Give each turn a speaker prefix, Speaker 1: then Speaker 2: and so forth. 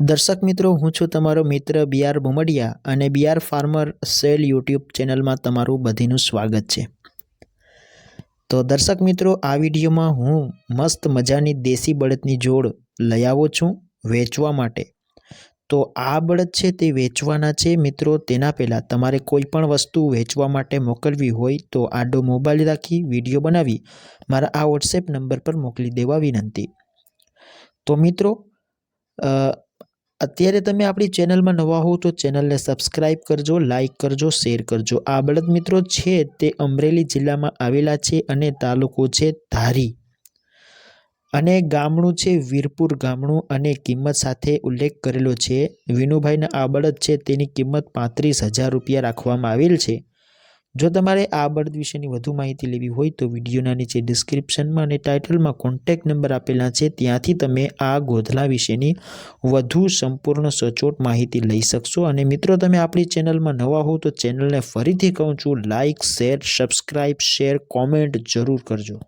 Speaker 1: દર્શક મિત્રો, હું છું તમારો મિત્ર બી આર ભુમડિયા અને B R farmer cell YouTube ચેનલમાં તમારું બધીનું સ્વાગત છે. તો દર્શક મિત્રો, આ વિડીયોમાં હું મસ્ત મજાની દેશી બળદની જોડ લઈ આવો છું વેચવા માટે. તો આ બળદ છે તે વેચવાના છે મિત્રો, તેના પહેલાં તમારે કોઈ પણ વસ્તુ વેચવા માટે મોકલવી હોય તો આડો મોબાઈલ રાખી વીડિયો બનાવી મારા આ વોટ્સએપ નંબર પર મોકલી દેવા વિનંતી. તો મિત્રો અત્યારે તમે આપણી ચેનલમાં નવા હો તો ચેનલને સબસ્ક્રાઇબ કરજો, લાઇક કરજો, શેર કરજો. આ બળદ મિત્રો છે તે અમરેલી જિલ્લામાં આવેલા છે અને તાલુકો છે ધારી. અને ગામડું છે વીરપુર ગામડું અને કિંમત સાથે ઉલ્લેખ કરેલો છે. વિનુભાઈના આ બળદ છે તેની કિંમત પાંત્રીસ હજાર રૂપિયા રાખવામાં આવેલ છે. જો તમારે આ બળદ વિશેની વધુ માહિતી લેવી હોય તો વિડીયોના નીચે ડિસ્ક્રિપ્શનમાં અને ટાઇટલમાં કોન્ટેક્ટ નંબર આપેલા છે. ત્યાંથી તમે આ ગોધલા વિશેની વધુ સંપૂર્ણ સચોટ માહિતી લઈ શકશો. અને મિત્રો, તમે આપણી ચેનલમાં નવા હો તો ચેનલને ફરીથી કહું છું like share subscribe share comment જરૂર કરજો.